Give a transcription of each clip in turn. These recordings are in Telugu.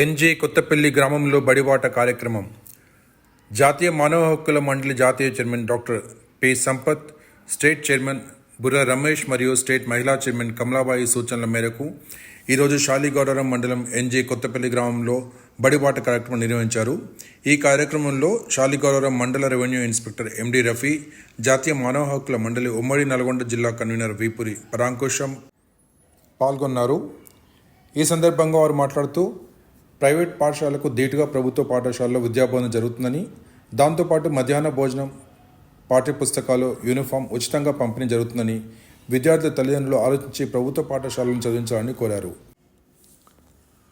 ఎన్జే కొత్తపల్లి గ్రామంలో బడిబాట కార్యక్రమం. జాతీయ మానవ హక్కుల మండలి జాతీయ chairman doctor P Sampath state chairman Burra Ramesh మరియు స్టేట్ మహిళా చైర్మన్ కమలాబాయి సూచనల మేరకు ఈరోజు శాలిగౌడరం మండలం ఎన్జే కొత్తపల్లి గ్రామంలో బడిబాట కార్యక్రమం నిర్వహించారు. ఈ కార్యక్రమంలో శాలిగౌడరం మండల రెవెన్యూ ఇన్స్పెక్టర్ ఎండి రఫీ జాతీయ మానవ హక్కుల మండలి ఉమ్మడి నల్గొండ జిల్లా కన్వీనర్ వీపురి పరాంకుశం పాల్గొన్నారు. ఈ సందర్భంగా వారు మాట్లాడుతూ ప్రైవేట్ పాఠశాలకు ధీటుగా ప్రభుత్వ పాఠశాలలో విద్యాబోధన జరుగుతుందని దాంతోపాటు మధ్యాహ్న భోజనం పాఠ్యపుస్తకాలు యూనిఫామ్ ఉచితంగా పంపిణీ జరుగుతుందని విద్యార్థుల తల్లిదండ్రులు ఆలోచించి ప్రభుత్వ పాఠశాలను చదివించాలని కోరారు.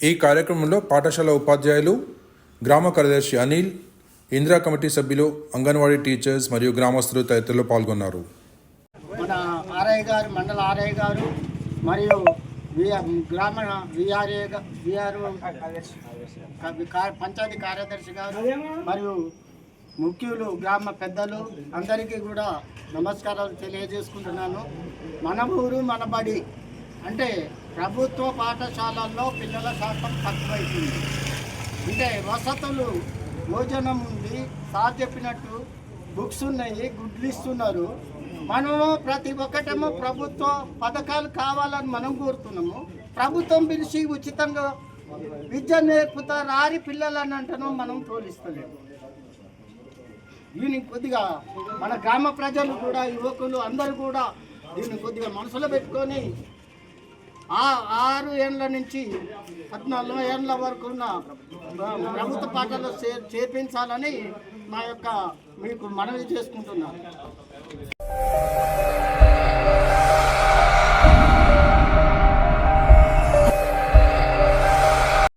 ఈ కార్యక్రమంలో పాఠశాల ఉపాధ్యాయులు గ్రామ కార్యదర్శి అనిల్ ఇందిరా కమిటీ సభ్యులు అంగన్వాడీ టీచర్స్ మరియు గ్రామస్తులు తదితరులు పాల్గొన్నారు. మన ఆర్ఐ గారు మండల ఆర్ఐ గారు మరియు గ్రామ విఆర్ఏ విఆర్ పంచాయతీ కార్యదర్శి గారు మరియు ముఖ్యులు గ్రామ పెద్దలు అందరికీ కూడా నమస్కారాలు తెలియజేసుకుంటున్నాను. మన ఊరు మన బడి అంటే ప్రభుత్వ పాఠశాలల్లో పిల్లల శాతం తక్కువైతుంది అంటే వసతులు భోజనం ఉంది సార్ చెప్పినట్టు బుక్స్ ఉన్నాయి గుడ్లు ఇస్తున్నారు. మనము ప్రతి ఒక్కటేమో ప్రభుత్వ పథకాలు కావాలని మనం కోరుతున్నాము. ప్రభుత్వం పిలిచి ఉచితంగా విద్య నేర్పుతా రారి పిల్లలని అంటను మనం తోలిస్తలేము దీన్ని కొద్దిగా మన గ్రామ ప్రజలు కూడా యువకులు అందరూ కూడా దీన్ని కొద్దిగా మనసులో పెట్టుకొని ఆ ఆరు ఏళ్ళ నుంచి పద్నాలుగు ఏళ్ళ వరకు ఉన్న ప్రభుత్వ పాఠాలు చేర్పించాలని మా యొక్క మీకు మనవి చేసుకుంటున్నాను.